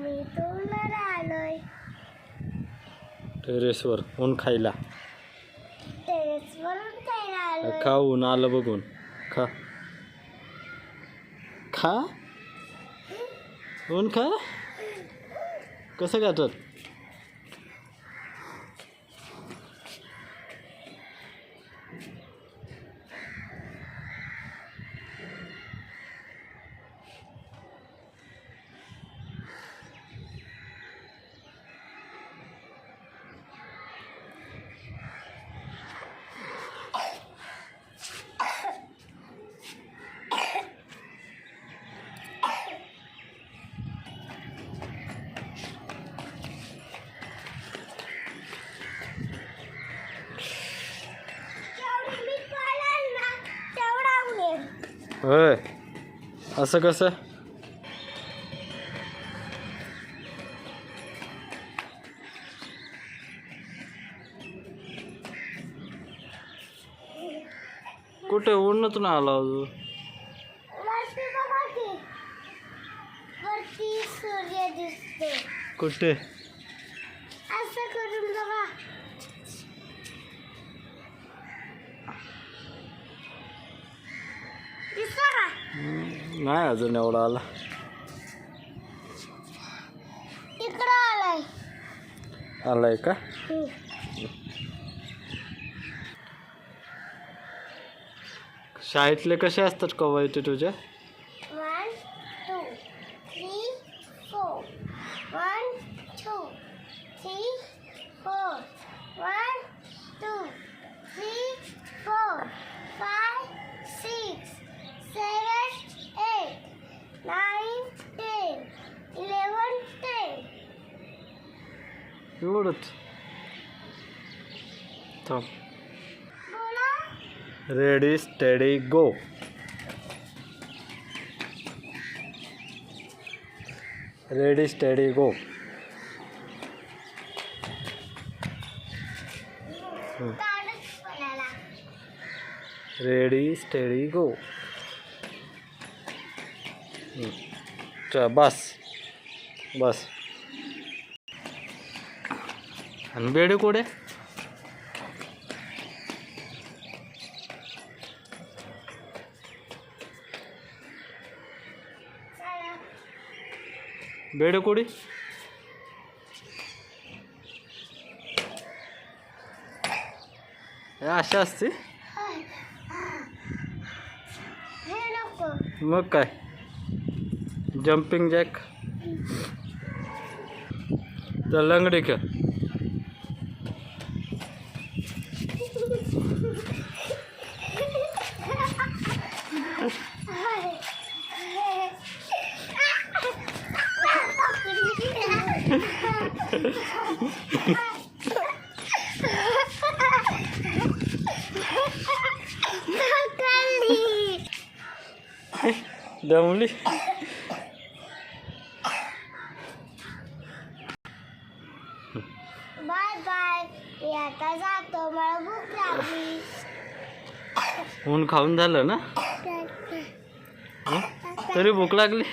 आम्ही आलोय टेरेसवर ऊन खायला. टेरेसवरून खायला आलोय खा ऊन आलं बघून. खा. खा? ऊन खा? कसं खातात? होय. असं कसं? कुठे? ऊनच ना आला अजून. कुठे? नाही अजून एवढा आला. इकडं आलाय. आलाय का? शाळेतले कसे असतात कवायते तुझ्या एवढंच थांब बोला ready steady go ready steady go काढच बोलायला रेडी स्टेडी गो च बस बस आणि बेडे कोडे? बेडे कोडी? हे अशा असते. मग काय? जम्पिंग जॅक तर लंगडी खेळ. दमली. Bye bye. मी आता जातो. मला भूक लागली. ऊन खाऊन झालं ना? तरी भूक लागली.